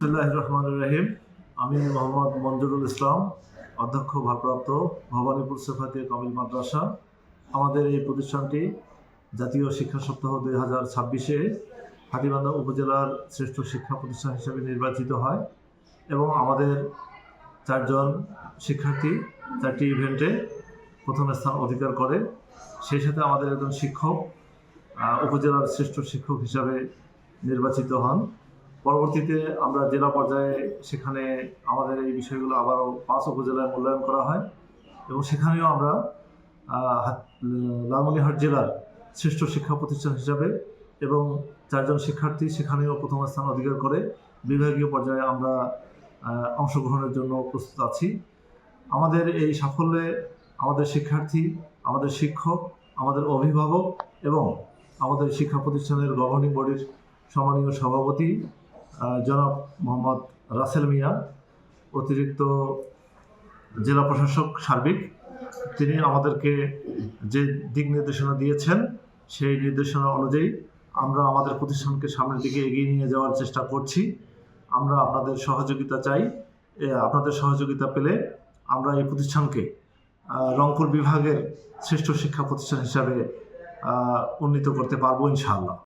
বিসমুল্লাহ রহমান রহিম। আমি মোহাম্মদ মঞ্জুরুল ইসলাম, অধ্যক্ষ, ভারপ্রাপ্ত ভবানীপুর সেফাতে কামিল মাদ্রাসা। আমাদের এই প্রতিষ্ঠানটি জাতীয় শিক্ষা সপ্তাহ দুই হাজার ছাব্বিশে হাতিবান্ধা উপজেলার শ্রেষ্ঠ শিক্ষা প্রতিষ্ঠান হিসেবে নির্বাচিত হয় এবং আমাদের চারজন শিক্ষার্থী চারটি ইভেন্টে প্রথম স্থান অধিকার করে। সেই সাথে আমাদের একজন শিক্ষক উপজেলার শ্রেষ্ঠ শিক্ষক হিসাবে নির্বাচিত হন। পরবর্তীতে আমরা জেলা পর্যায়ে সেখানে আমাদের এই বিষয়গুলো আবারও পাঁচ উপজেলায় মূল্যায়ন করা হয় এবং সেখানেও আমরা লালমনিরহাট জেলার শ্রেষ্ঠ শিক্ষা প্রতিষ্ঠান হিসাবে এবং চারজন শিক্ষার্থী সেখানেও প্রথম স্থান অধিকার করে বিভাগীয় পর্যায়ে আমরা অংশগ্রহণের জন্য প্রস্তুত আছি। আমাদের এই সাফল্যে আমাদের শিক্ষার্থী, আমাদের শিক্ষক, আমাদের অভিভাবক এবং আমাদের শিক্ষা প্রতিষ্ঠানের গভর্নিং বডির সম্মানীয় সভাপতি জনাব মোহাম্মদ রাসেল মিয়া, অতিরিক্ত জেলা প্রশাসক সার্বিক। তিনি আমাদেরকে যে দিক নির্দেশনা দিয়েছেন, সেই নির্দেশনা অনুযায়ী আমরা আমাদের প্রতিষ্ঠানকে সামনের দিকে এগিয়ে নিয়ে যাওয়ার চেষ্টা করছি। আমরা আপনাদের সহযোগিতা চাই আপনাদের সহযোগিতা পেলে আমরা এই প্রতিষ্ঠানকে রংপুর বিভাগের শ্রেষ্ঠ শিক্ষা প্রতিষ্ঠান হিসাবে উন্নীত করতে পারব ইনশাআল্লাহ।